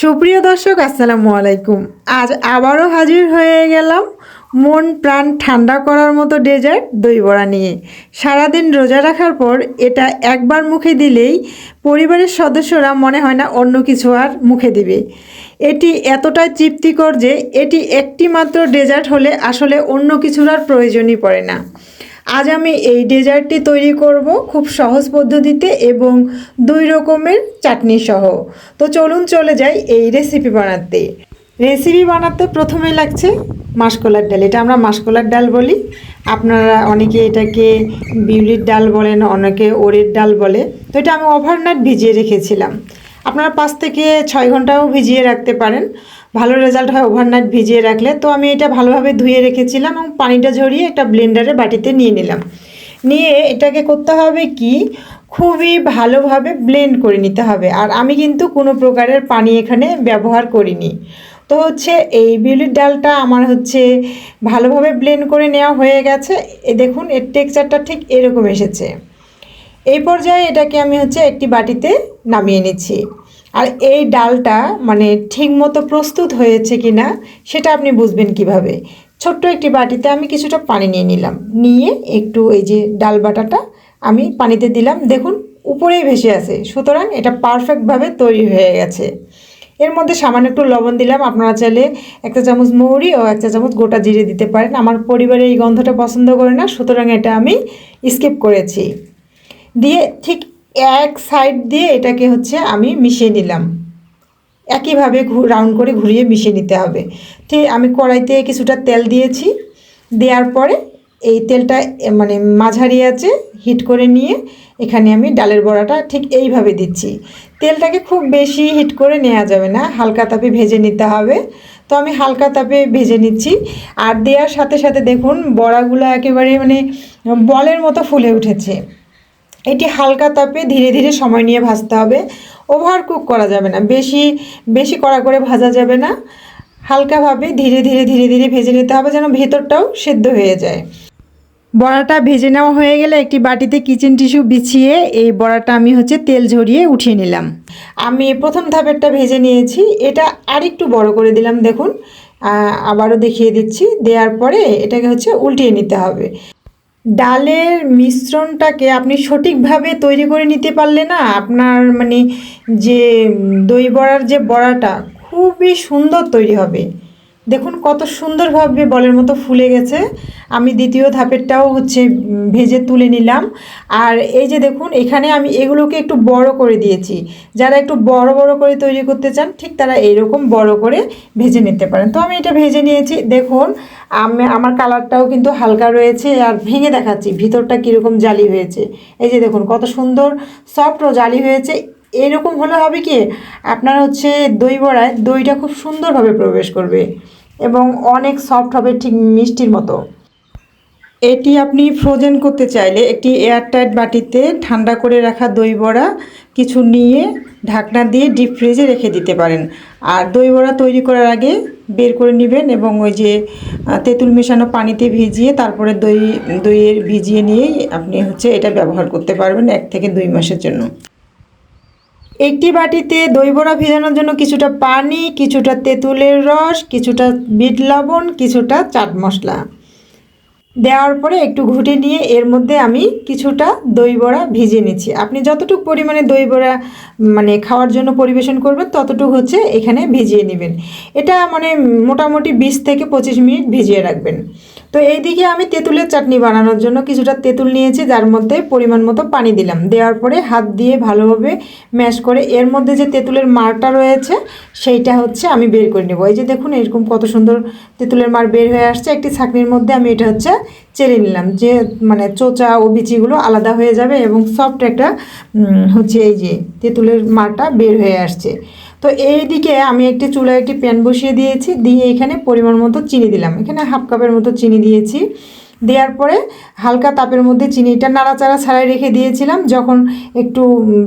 সুপ্রিয় দর্শক, আসসালামু আলাইকুম। আজ আবারও হাজির হয়ে গেলাম মন প্রাণ ঠান্ডা করার মতো ডেজার্ট দই বড়া নিয়ে। সারাদিন রোজা রাখার পর এটা একবার মুখে দিলেই পরিবারের সদস্যরা মনে হয় না অন্য কিছু আর মুখে দিবে। এটি এতটাই তৃপ্তিকর যে এটি একটি মাত্র ডেজার্ট হলে আসলে অন্য কিছুর আর প্রয়োজনই পড়ে না। আজ আমি এই ডেজার্টটি তৈরি করব খুব সহজ পদ্ধতিতে এবং দুই রকমের চাটনি সহ। তো চলুন চলে যাই এই রেসিপি বানাতে। রেসিপি বানাতে প্রথমে লাগছে মাসকলার ডাল। এটা আমরা মাসকলার ডাল বলি। আপনারা অনেকে এটাকে বিউলির ডাল বলেন, অনেকে ওরের ডাল বলে। তো এটা আমি ওভারনাইট ভিজিয়ে রেখেছিলাম। আপনারা পাঁচ থেকে ছয় ঘন্টাও ভিজিয়ে রাখতে পারেন। ভালো রেজাল্ট হয় ওভারনাইট ভিজিয়ে রাখলে। তো আমি এটা ভালোভাবে ধুয়ে রেখেছিলাম এবং পানিটা ঝরিয়ে একটা ব্লেন্ডারে বাটিতে নিয়ে নিলাম। নিয়ে এটাকে করতে হবে কি? খুবই ভালোভাবে ব্লেন্ড করে নিতে হবে। আর আমি কিন্তু কোনো প্রকারের পানি এখানে ব্যবহার করিনি। তো হচ্ছে এই বিউলির ডালটা আমার হচ্ছে ভালোভাবে ব্লেন্ড করে নেওয়া হয়ে গেছে। দেখুন, এর টেক্সচারটা ঠিক এরকম এসেছে। এই পর্যায়ে এটাকে আমি হচ্ছে একটি বাটিতে নামিয়ে নিচ্ছি। আর এই ডালটা মানে ঠিক মতো প্রস্তুত হয়েছে কি না সেটা আপনি বুঝবেন কীভাবে। ছোট্ট একটি বাটিতে আমি কিছুটা পানি নিয়ে নিলাম। নিয়ে একটু এই যে ডাল বাটাটা আমি পানিতে দিলাম। দেখুন, উপরেই ভেসে আছে। সুতরাং এটা পারফেক্টভাবে তৈরি হয়ে গেছে। এর মধ্যে সামান্য একটু লবণ দিলাম। আপনারা চাইলে একটা চামচ মৌরি ও একটা চামচ গোটা জিরে দিতে পারেন। আমার পরিবারে এই গন্ধটা পছন্দ করে না, সুতরাং এটা আমি স্কিপ করেছি। দিয়ে ঠিক এক সাইড দিয়ে এটাকে হচ্ছে আমি মিশিয়ে নিলাম। একইভাবে রাউন্ড করে ঘুরিয়ে মিশিয়ে নিতে হবে। ঠিক আমি কড়াইতে কিছুটা তেল দিয়েছি। দেওয়ার পরে এই তেলটা মানে মাঝারি আছে হিট করে নিয়ে এখানে আমি ডালের বড়াটা ঠিক এইভাবে দিচ্ছি। তেলটাকে খুব বেশি হিট করে নেওয়া যাবে না, হালকা তাপে ভেজে নিতে হবে। তো আমি হালকা তাপে ভেজে নিচ্ছি। আর দেওয়ার সাথে সাথে দেখুন, বড়াগুলো একেবারে মানে বলের মতো ফুলে উঠেছে। এটি হালকা তাপে ধীরে ধীরে সময় নিয়ে ভাজতে হবে। ওভার কুক করা যাবে না। বেশি বেশি কড়া করে ভাজা যাবে না। হালকাভাবে ধীরে ধীরে ধীরে ধীরে ভেজে নিতে হবে যেন ভেতরটাও সেদ্ধ হয়ে যায়। বড়াটা ভেজে নেওয়া হয়ে গেলে একটি বাটিতে কিচেন টিস্যু বিছিয়ে এই বড়াটা আমি হচ্ছে তেল ঝরিয়ে উঠিয়ে নিলাম। আমি প্রথম ধাপেরটা ভেজে নিয়েছি। এটা আরেকটু বড় করে দিলাম, দেখুন। আবারও দেখিয়ে দিচ্ছি। দেওয়ার পরে এটাকে হচ্ছে উল্টিয়ে নিতে হবে। ডালের মিশ্রণটাকে আপনি সঠিকভাবে তৈরি করে নিতে পারলে না আপনার মানে যে দই বড়ার যে বড়াটা খুবই সুন্দর তৈরি হবে। দেখুন, কত সুন্দরভাবে বলের মতো ফুলে গেছে। আমি দ্বিতীয় ধাপেরটাও হচ্ছে ভেজে তুলে নিলাম। আর এই যে দেখুন, এখানে আমি এগুলোকে একটু বড় করে দিয়েছি। যারা একটু বড় বড় করে তৈরি করতে চান, ঠিক তারা এইরকম বড় করে ভেজে নিতে পারেন। তো আমি এটা ভেজে নিয়েছি। দেখুন, আমি, আমার কালারটাও কিন্তু হালকা রয়েছে আর ভেঙে দেখাচ্ছি, ভিতরটা কীরকম জালি হয়েছে। এই যে দেখুন, কত সুন্দর সফট ও জালি হয়েছে। এরকম হলে হবে কি, আপনার হচ্ছে দই বড়ায় দইটা খুব সুন্দরভাবে প্রবেশ করবে এবং অনেক সফট হবে ঠিক মিষ্টির মতো। এটি আপনি ফ্রোজেন করতে চাইলে একটি এয়ারটাইট বাটিতে ঠান্ডা করে রাখা দই বড়া কিছু নিয়ে ঢাকনা দিয়ে ডিপ ফ্রিজে রেখে দিতে পারেন। আর দই বড়া তৈরি করার আগে বের করে নেবেন এবং ওই যে তেঁতুল মেশানো পানিতে ভিজিয়ে তারপরে দই, দইয়ের ভিজিয়ে নিয়েই আপনি হচ্ছে এটা ব্যবহার করতে পারবেন এক থেকে দুই মাসের জন্য। একটি বাটিতে দই বড়া ভেজানোর জন্য কিছুটা পানি, কিছুটা তেঁতুলের রস, কিছুটা বিট লবণ, কিছুটা চাট মশলা। দেওয়ার পরে একটু ঘুটে নিয়ে এর মধ্যে আমি কিছুটা দই বড়া ভিজিয়ে নিচ্ছি। আপনি যতটুকু পরিমাণে দই বড়া মানে খাওয়ার জন্য পরিবেশন করবেন, ততটুকু হচ্ছে এখানে ভিজিয়ে নেবেন। এটা মানে মোটামুটি বিশ থেকে পঁচিশ মিনিট ভিজিয়ে রাখবেন। তো এইদিকে আমি তেঁতুলের চাটনি বানানোর জন্য কিছুটা তেঁতুল নিয়েছি, যার মধ্যে পরিমাণ মতো পানি দিলাম। দেওয়ার পরে হাত দিয়ে ভালোভাবে ম্যাশ করে এর মধ্যে যে তেঁতুলের মারটা রয়েছে, সেইটা হচ্ছে আমি বের করে নেব। এই যে দেখুন, এরকম কত সুন্দর তেঁতুলের মার বের হয়ে আসছে। একটি ছাঁকনির মধ্যে আমি এটা হচ্ছে চেলে নিলাম, যে মানে চোচা ও বিচিগুলো আলাদা হয়ে যাবে এবং সফট একটা হচ্ছে এই যে তেঁতুলের মারটা বের হয়ে আসছে। তো এই দিকে আমি একটি চুলায় একটি প্যান বসিয়ে দিয়েছি, দিয়ে এখানে পরিমাণ মতো চিনি দিলাম। এখানে হাফ কাপের মতো চিনি দিয়েছি। দেওয়ার পরে হালকা তাপের মধ্যে চিনিটা নাড়াচাড়া ছাড়াই রেখে দিয়েছিলাম। যখন একটু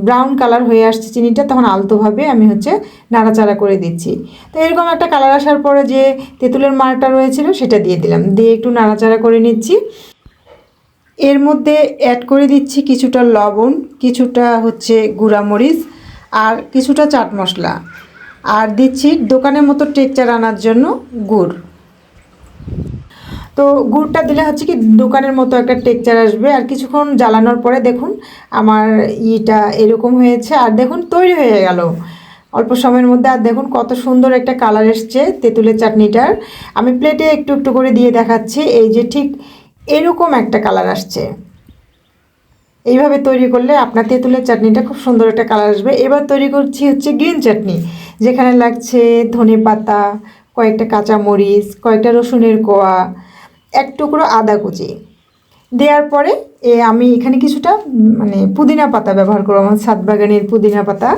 ব্রাউন কালার হয়ে আসছে চিনিটা, তখন আলতোভাবে আমি হচ্ছে নাড়াচাড়া করে দিচ্ছি। তো এরকম একটা কালার আসার পরে যে তেঁতুলের মারটা রয়েছিল, সেটা দিয়ে দিলাম। দিয়ে একটু নাড়াচাড়া করে নিচ্ছি। এর মধ্যে অ্যাড করে দিচ্ছি কিছুটা লবণ, কিছুটা হচ্ছে গুঁড়ামরিচ আর কিছুটা চাট মশলা। আর দিচ্ছি দোকানের মতো টেকচার আনার জন্য গুড়। তো গুড়টা দিলে হচ্ছে কি দোকানের মতো একটা টেকচার আসবে। আর কিছুক্ষণ জ্বালানোর পরে দেখুন আমার ইটা এরকম হয়েছে। আর দেখুন তৈরি হয়ে গেল। অল্প সময়ের মধ্যে আর দেখুন কত সুন্দর একটা কালার এসছে তেঁতুলের চাটনিটার। আমি প্লেটে একটু একটু করে দিয়ে দেখাচ্ছি। এই যে ঠিক এরকম একটা কালার আসছে। এইভাবে তৈরি করলে আপনার তেঁতুলের চাটনিটা খুব সুন্দর একটা কালার আসবে। এবার তৈরি করছি হচ্ছে গ্রিন চাটনি যেখানে লাগছে ধনে পাতা কয়েকটা কাঁচা মরিচ কয়েকটা রসুনের কোয়া, এক টুকরো আদা কুচি। দেওয়ার পরে এ আমি এখানে কিছুটা মানে পুদিনা পাতা ব্যবহার করব, আমার ছাদ বাগানের পুদিনা পাতা।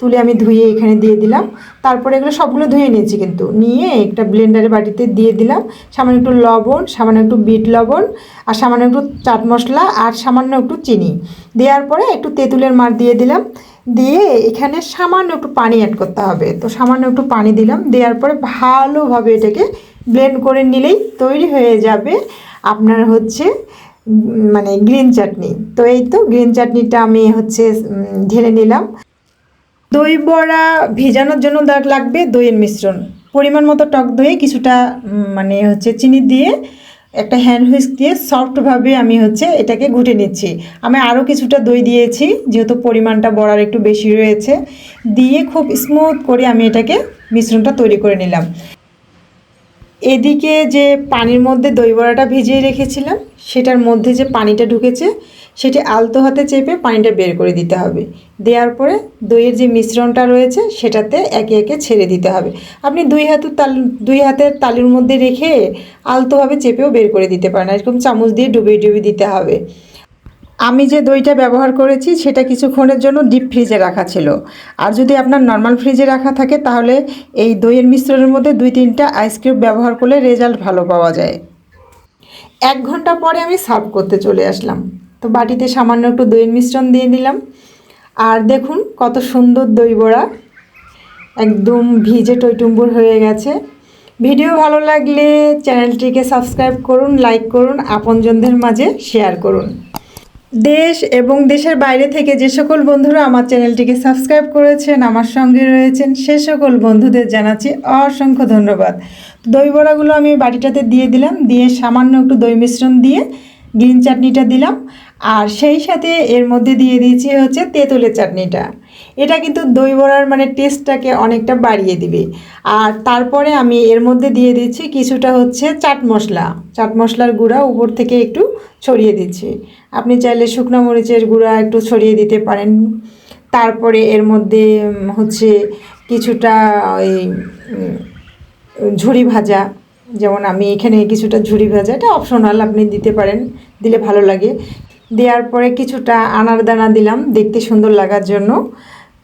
তুলে আমি ধুয়ে এখানে দিয়ে দিলাম। তারপরে এগুলো সবগুলো ধুয়ে নিয়েছি কিন্তু। নিয়ে একটা ব্লেন্ডারের বাটিতে দিয়ে দিলাম। সামান্য একটু লবণ, সামান্য একটু বিট লবণ, আর সামান্য একটু চাট মশলা, আর সামান্য একটু চিনি। দেওয়ার পরে একটু তেঁতুলের মার দিয়ে দিলাম। দিয়ে এখানে সামান্য একটু পানি অ্যাড করতে হবে। তো সামান্য একটু পানি দিলাম। দেওয়ার পরে ভালোভাবে এটাকে ব্লেন্ড করে নিলেই তৈরি হয়ে যাবে আপনার হচ্ছে মানে গ্রিন চাটনি তো এই তো গ্রিন চাটনিটা আমি হচ্ছে ঢেলে নিলাম। দই বড়া ভেজানোর জন্য লাগ- লাগবে, দইয়ের মিশ্রণ। পরিমাণ মতো টক দই, কিছুটা মানে হচ্ছে চিনি দিয়ে একটা হ্যান্ড হুইস্ক দিয়ে সফটভাবে আমি হচ্ছে এটাকে ঘুটে নিচ্ছি। আমি আরও কিছুটা দই দিয়েছি, যেহেতু পরিমাণটা বড়ার একটু বেশি রয়েছে। দিয়ে খুব স্মুথ করে আমি এটাকে মিশ্রণটা তৈরি করে নিলাম। এদিকে যে পানির মধ্যে দই বড়াটা ভিজিয়ে রেখেছিলাম, সেটার মধ্যে যে পানিটা ঢুকেছে সেটি আলতো হাতে চেপে পানিটা বের করে দিতে হবে। দেওয়ার পরে দইয়ের যে মিশ্রণটা রয়েছে, সেটাতে একে একে ছেড়ে দিতে হবে। আপনি দুই হাতের তাল, দুই হাতের তালির মধ্যে রেখে আলতোভাবে চেপেও বের করে দিতে পারেন। এরকম চামচ দিয়ে ডুবিয়ে ডুবিয়ে দিতে হবে। আমি যে দইটা ব্যবহার করেছি, সেটা কিছুক্ষণের জন্য ডিপ ফ্রিজে রাখা ছিল। আর যদি আপনার নর্মাল ফ্রিজে রাখা থাকে, তাহলে এই দইয়ের মিশ্রণের মধ্যে দুই তিনটা আইসক্রিম ব্যবহার করলে রেজাল্ট ভালো পাওয়া যায়। এক ঘণ্টা পরে আমি সার্ভ করতে চলে আসলাম। তো বাটিতে সামান্য একটু দইয়ের মিশ্রণ দিয়ে দিলাম। আর দেখুন কত সুন্দর দই বড়া। একদম ভিজে টইটুম্বুর হয়ে গেছে। ভিডিও ভালো লাগলে চ্যানেলটিকে সাবস্ক্রাইব করুন, লাইক করুন, আপনজনদের মাঝে শেয়ার করুন। দেশ এবং দেশের বাইরে থেকে যে সকল বন্ধুরা আমার চ্যানেলটিকে সাবস্ক্রাইব করেছেন, আমার সঙ্গে রয়েছেন, সে সকল বন্ধুদের জানাচ্ছি অসংখ্য ধন্যবাদ। দই বড়াগুলো আমি বাটিটাতে দিয়ে দিলাম, দিয়ে সামান্য একটু দই মিশ্রণ দিয়ে গ্রিন চাটনিটা দিলাম। আর সেই সাথে এর মধ্যে দিয়ে দিয়েছি হচ্ছে তেঁতুলের চাটনিটা। এটা কিন্তু দই বড়ার মানে টেস্টটাকে অনেকটা বাড়িয়ে দিবে। আর তারপরে আমি এর মধ্যে দিয়ে দিচ্ছি কিছুটা হচ্ছে চাট মশলা। চাট মশলার গুঁড়া উপর থেকে একটু ছড়িয়ে দিচ্ছি। আপনি চাইলে শুকনো মরিচের গুঁড়া একটু ছড়িয়ে দিতে পারেন। তারপরে এর মধ্যে হচ্ছে কিছুটা ওই ঝুড়ি ভাজা। যেমন আমি এখানে কিছুটা ঝুড়ি ভাজা, এটা অপশনাল আপনি দিতে পারেন, দিলে ভালো লাগে। দেওয়ার পরে কিছুটা আনার দানা দিলাম, দেখতে সুন্দর লাগার জন্য।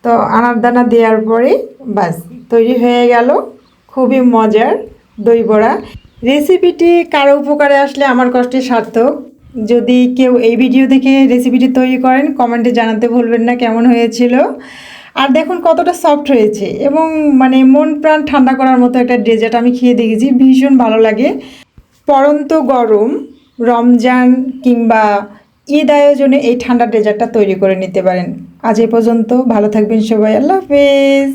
তো আনার দানা দেওয়ার পরে বাস, তৈরি হয়ে গেল। খুবই মজার দই বড়া। রেসিপিটি কারও উপকারে আসলে আমার কষ্টে সার্থক। যদি কেউ এই ভিডিও দেখে রেসিপিটি তৈরি করেন, কমেন্টে জানাতে ভুলবেন না কেমন হয়েছিল। আর দেখুন কতটা সফট হয়েছে এবং মানে মন প্রাণ ঠান্ডা করার মতো একটা ডেজার্ট আমি খেয়ে দেখেছি, ভীষণ ভালো লাগে। পরন্ত গরম, রমজান কিংবা ঈদ আয়োজনে এই ঠান্ডা ডেজার্টটা তৈরি করে নিতে পারেন। আজ এ পর্যন্ত ভালো থাকবেন সবাই। আল্লাহ হাফেজ।